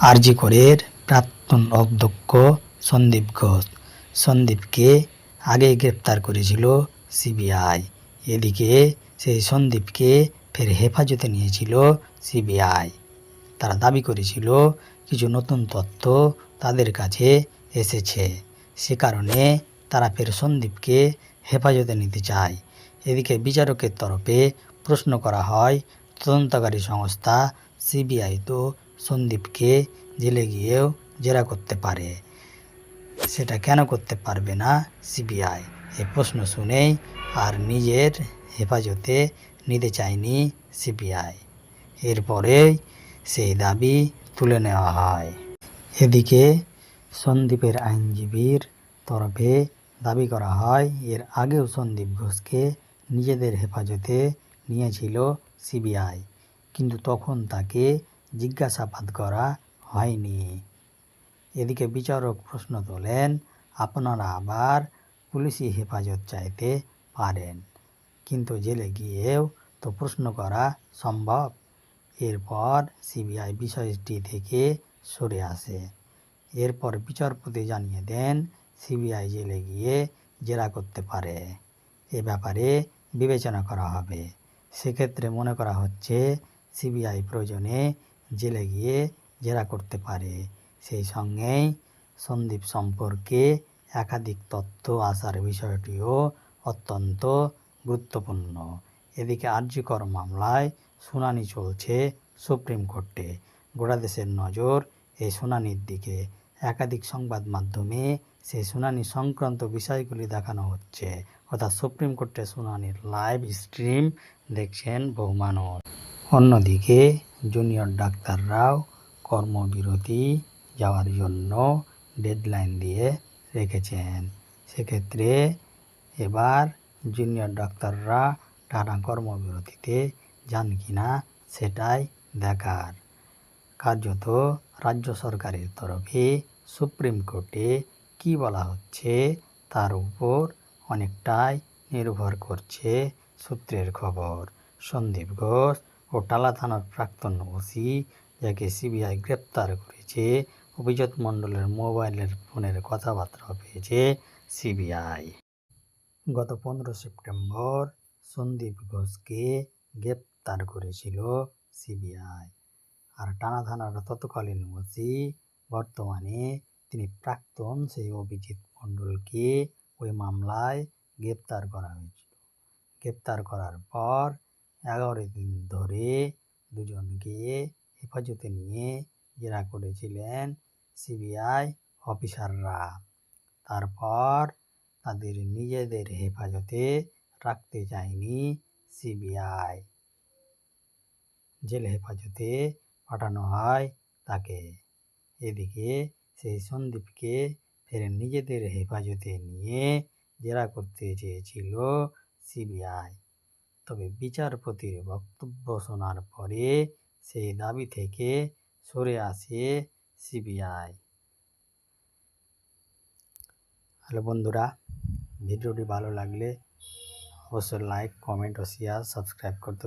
আরজিকরের প্রাক্তন অধ্যক্ষ সন্দীপ ঘোষ। সন্দীপকে আগেই গ্রেপ্তার করেছিল সিবিআই। এদিকে সেই সন্দীপকে ফের হেফাজতে নিয়েছিল সিবিআই। তারা দাবি করেছিল, কিছু নতুন তথ্য তাদের কাছে এসেছে। সে কারণে তারা ফের সন্দীপকে হেফাজতে নিতে চায়। এদিকে বিচারকের তরফে প্রশ্ন করা হয়, তদন্তকারী সংস্থা সিবিআই তো সন্দীপকে জেলে গিয়েও জেরা করতে পারে। সেটা কেন করতে পারবে না সিবিআই? এ প্রশ্ন শুনেই আর নিজের হেফাজতে নিতে চায়নি সিবিআই। এরপরেই সেই দাবি তুলে নেওয়া হয়। এদিকে সন্দীপের আইনজীবীর তরফে দাবি করা হয়, এর আগেও সন্দীপ ঘোষকে নিজেদের হেফাজতে নিয়েছিল সিবিআই, কিন্তু তখন তাকে জিজ্ঞাসাবাদ করা হয়নি। এদিকে বিচারক প্রশ্ন তোলেন, আপনারা আবার পুলিশি হেফাজত চাইতে পারেন, কিন্তু জেলে গিয়েও তো প্রশ্ন করা সম্ভব। এরপর সিবিআই বিষয়টি থেকে সরে আসে। এরপর বিচারপতি জানিয়ে দেন, সিবিআই জেলে গিয়ে জেরা করতে পারে। এ ব্যাপারে বিবেচনা করা হবে। সেক্ষেত্রে মনে করা হচ্ছে, সিবিআই প্রয়োজনে জেলে গিয়ে জেরা করতে পারে। সেই সঙ্গেই সন্দীপ সম্পর্কে একাধিক তথ্য আসার বিষয়টিও অত্যন্ত গুরুত্বপূর্ণ। এদিকে আর্যিকর মামলায় শুনানি চলছে সুপ্রিম কোর্টে। গোটা দেশের নজর এই শুনানির দিকে। একাধিক সংবাদ মাধ্যমে সেই শুনানি সংক্রান্ত বিষয়গুলি দেখানো হচ্ছে। অর্থাৎ সুপ্রিম কোর্টের শুনানির লাইভ স্ট্রিম দেখছেন বহু মানুষ। অন্যদিকে জুনিয়র ডাক্তাররাও কর্মবিরতি যাওয়ার জন্য ডেডলাইন দিয়ে রেখেছেন। সেক্ষেত্রে এবার জুনিয়র ডাক্তাররা টানা কর্মবিরতিতে যান কি না সেটাই দেখার। কার্যত রাজ্য সরকারের তরফে সুপ্রিম কোর্টে কি বলা হচ্ছে তার উপর অনেকটাই নির্ভর করছে সূত্রের খবর। সন্দীপ ঘোষ ও টালা থানার প্রাক্তন ওসি, যাকে সিবিআই গ্রেপ্তার করেছে। অভিজিৎ মণ্ডলের মোবাইলের ফোনের কথাবার্তা পেয়েছে সিবিআই। গত পনেরো সেপ্টেম্বর সন্দীপ ঘোষকে গ্রেপ্তার করেছিল সিবিআই। আর টানা থানার তৎকালীন ওসি, বর্তমানে তিনি প্রাক্তন সেই অভিজিৎ মণ্ডলকে ওই মামলায় গ্রেপ্তার করা হয়েছিল। গ্রেপ্তার করার পর এগারো দিন ধরে দুজনকে হেফাজতে নিয়ে জেরা করেছিলেন সিবিআই অফিসাররা। তারপর তাদের নিজেদের হেফাজতে রাখতে চায়নি সিবিআই। জেল হেফাজতে পাঠানো হয় তাকে। এদিকে সেই সন্দীপকে ফের নিজেদের হেফাজতে নিয়ে জেরা করতে চেয়েছিল সিবিআই। তবে বিচারপতির বক্তব্য শোনার পরে সেই দাবি থেকে সরে আসে সিবিআই। হ্যালো বন্ধুরা, ভিডিওটি ভালো লাগলে অবশ্যই লাইক, কমেন্ট ও শেয়ার সাবস্ক্রাইব করতে